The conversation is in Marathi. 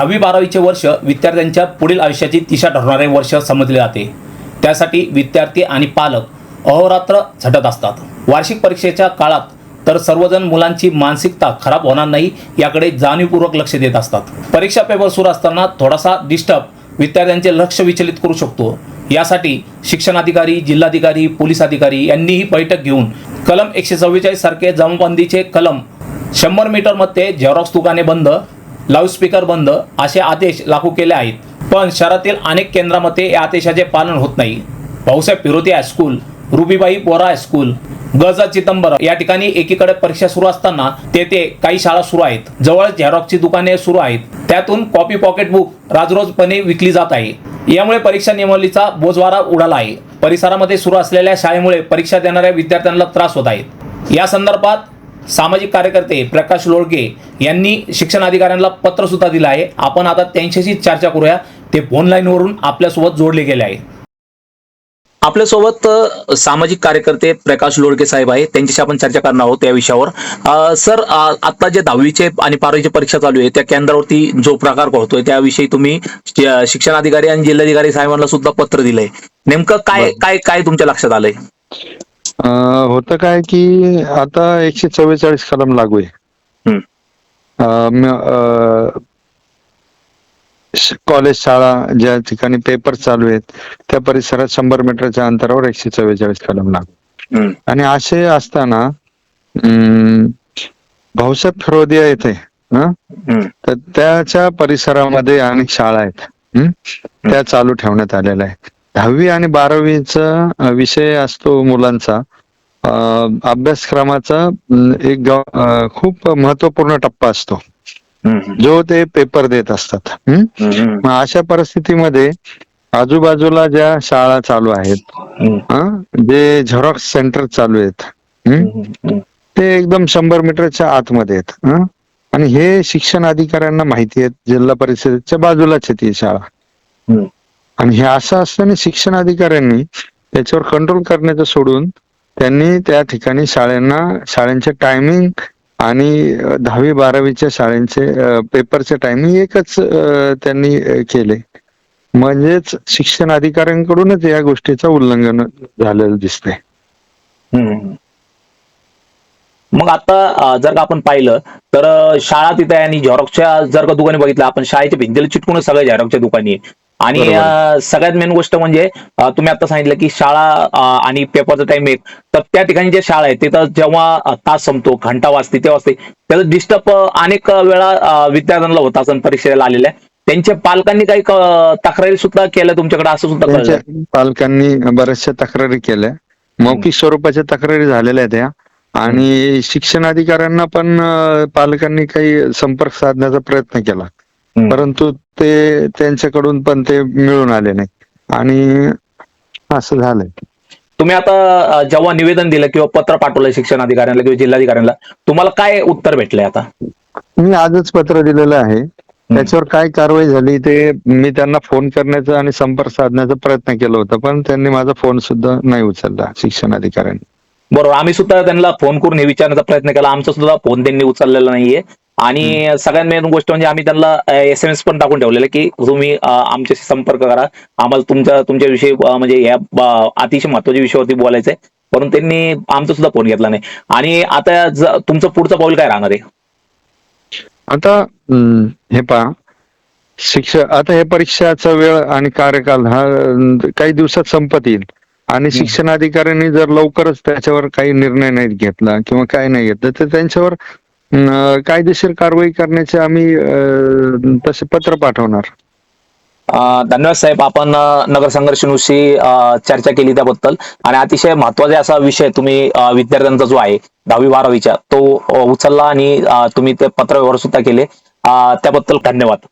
दहावी बारावीचे वर्ष विद्यार्थ्यांच्या पुढील आयुष्याची दिशा ठरणारे वर्ष समजले जाते. त्यासाठी विद्यार्थी आणि पालक अहोरात्र झटत असतात. वार्षिक परीक्षेच्या काळात तर सर्वजण मुलांची मानसिकता खराब होणार नाही याकडे जाणीवपूर्वक लक्ष देत असतात. परीक्षा पेपर सुरू असताना थोडासा डिस्टर्ब विद्यार्थ्यांचे लक्ष विचलित करू शकतो. यासाठी शिक्षणाधिकारी जिल्हाधिकारी पोलीस अधिकारी यांनीही बैठक घेऊन कलम एकशे चव्वेचाळीस सारखे जमाबंदीचे कलम शंभर मीटरमध्ये झेरॉक्स दुकाने बंद लाऊडस्पीकर बंद असे आदेश लागू केले आहेत. पण शहरातील अनेक केंद्रामध्ये या आदेशाचे पालन होत नाही. Bhausaheb Firodia high school Rubibai Bora high school Gaja Chidambar या ठिकाणी एकीकडे परीक्षा सुरू असताना तेथे काही शाळा सुरू आहेत. जवळ झेरॉक्सची दुकाने सुरू आहेत. त्यातून कॉपी पॉकेट बुक राजरोजपणे विकली जात आहे. यामुळे परीक्षा नियमावलीचा बोजवारा उडाला आहे. परिसरामध्ये सुरू असलेल्या शाळेमुळे परीक्षा देणाऱ्या विद्यार्थ्यांना त्रास होत आहेत या संदर्भात सामाजिक कार्यकर्ते प्रकाश लोळगे यांनी शिक्षण अधिकाऱ्यांना पत्र सुद्धा दिलं आहे. आपण आता त्यांच्याशी चर्चा करूया. ते फोन लाईनवरून आपल्यासोबत जोडले गेले आहे आपल्यासोबत सामाजिक कार्यकर्ते प्रकाश लोडके साहेब आहे त्यांच्याशी आपण चर्चा करणार आहोत या विषयावर. सर आता जे दहावीचे आणि बारावीची परीक्षा चालू आहे त्या केंद्रावरती जो प्रकार घडतोय त्याविषयी तुम्ही शि- शिक्षणाधिकारी आणि जिल्हाधिकारी साहेबांना सुद्धा पत्र दिलंय. नेमकं काय. काय काय तुमच्या लक्षात आलंय? अं, होतं काय की आता एकशे चव्वेचाळीस कलम लागू आहे. कॉलेज शाळा ज्या ठिकाणी पेपर चालू आहेत त्या परिसरात शंभर मीटरच्या अंतरावर एकशे चव्वेचाळीस कलम लागू. आणि असे असताना भाऊसाहेब फिरोदिया येथे तर त्याच्या परिसरामध्ये अनेक शाळा आहेत? त्या चालू ठेवण्यात आलेल्या आहेत. दहावी आणि बारावीचा विषय असतो मुलांचा अभ्यासक्रमाचा एक खूप महत्त्वपूर्ण टप्पा असतो. जो ते पेपर देत असतात. मग अशा परिस्थितीमध्ये आजूबाजूला ज्या शाळा चालू आहेत? जे झेरॉक्स सेंटर चालू आहेत ते एकदम शंभर मीटरच्या आतमध्ये आहेत? आणि हे शिक्षण अधिकाऱ्यांना माहिती आहेत जिल्हा परिषदेच्या बाजूलाच आहे ती शाळा. आणि हे असं असताना शिक्षण अधिकाऱ्यांनी त्याच्यावर कंट्रोल करण्याचं सोडून त्यांनी त्या ठिकाणी शाळांना शाळांचे टायमिंग आणि दहावी बारावीच्या शाळेचे पेपरचे टायमिंग एकच त्यांनी केले. म्हणजेच शिक्षण अधिकाऱ्यांकडूनच या गोष्टीचं उल्लंघन झालेलं दिसते मग आता जर का आपण पाहिलं तर शाळा तिथे आणि झेरॉक्सच्या जर का दुकाने बघितलं आपण शाळेच्या भिंतीला चिटकून सगळ्या झेरॉक्सच्या दुकानी आणि सगळ्यात मेन गोष्ट म्हणजे तुम्ही आता सांगितलं की शाळा आणि पेपरचा टाइम एक तर त्या ठिकाणी जे शाळा आहे तिथं जेव्हा तास संपतो घंटा वाजते तेव्हा वाजते त्याचं डिस्टर्ब अनेक वेळा विद्यार्थ्यांना होत असं परीक्षेला आलेल्या त्यांच्या पालकांनी काही तक्रारी सुद्धा केल्या तुमच्याकडे असं सुद्धा पालकांनी बऱ्याचशा तक्रारी केल्या. मौखिक स्वरूपाच्या तक्रारी झालेल्या आहेत त्या. आणि शिक्षण अधिकाऱ्यांना पण पालकांनी काही संपर्क साधण्याचा प्रयत्न केला. परंतु ते त्यांच्याकडून पण ते मिळून आले नाही. आणि असं झालंय. तुम्ही आता जेव्हा निवेदन दिलं किंवा पत्र पाठवलं शिक्षण अधिकाऱ्यांना किंवा जिल्हाधिकाऱ्यांना तुम्हाला काय उत्तर भेटलंय आता? मी आजच पत्र दिलेलं आहे. त्याच्यावर काय कारवाई झाली ते मी त्यांना फोन करण्याचा आणि संपर्क साधण्याचा प्रयत्न केला होता पण त्यांनी माझा फोन सुद्धा नाही उचलला शिक्षण अधिकाऱ्यांनी. बरोबर. आम्ही सुद्धा त्यांना फोन करून हे विचारण्याचा प्रयत्न केला. आमचा सुद्धा फोन त्यांनी उचललेला नाहीये. आणि सगळ्यात मेन गोष्ट म्हणजे आम्ही त्यांना एस एम एस पण टाकून ठेवलेलं की तुम्ही आमच्याशी संपर्क करा. आम्हाला तुमच्या तुमच्याविषयी म्हणजे या अतिशय महत्त्वाच्या विषयावरती बोलायचंय. परंतु त्यांनी आमचा सुद्धा फोन घेतला नाही. आणि आता तुमचं पुढचं पाऊल काय राहणार आहे? आता हे पहा. शिक्षण आता हे परीक्षाचा वेळ आणि कार्यकाल हा काही दिवसात संपत येईल. आणि शिक्षण अधिकाऱ्यांनी जर लवकरच त्याच्यावर काही निर्णय नाही घेतला किंवा काय नाही घेतलं तर त्यांच्यावर कायदेशीर कारवाई करण्याचे आम्ही तसे पत्र पाठवणार. धन्यवाद साहेब. आपण नगर संघर्ष चर्चा केली त्याबद्दल. आणि अतिशय महत्त्वाचा असा विषय तुम्ही विद्यार्थ्यांचा जो आहे दहावी बारावीचा तो उचलला आणि तुम्ही ते पत्र व्यवहार सुद्धा केले. त्याबद्दल धन्यवाद.